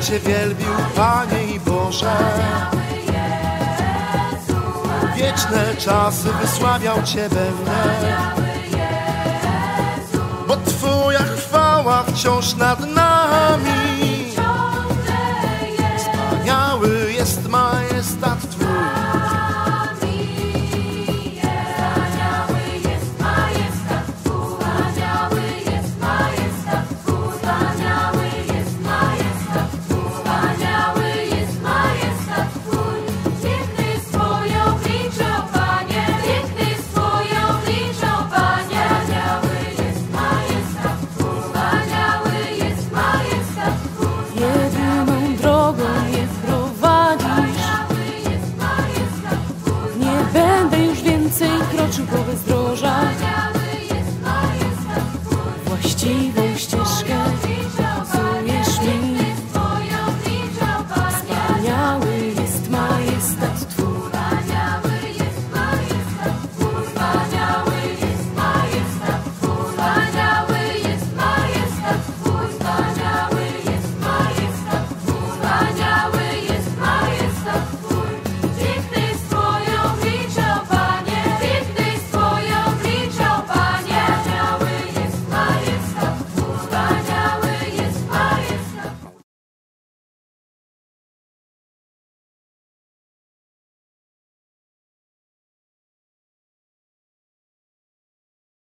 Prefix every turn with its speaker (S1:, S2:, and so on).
S1: Cię wielbił, Panie i Boże. Wieczne czasy wysławiał Cię będę, bo Twoja chwała wciąż nad nami. kroczył wobec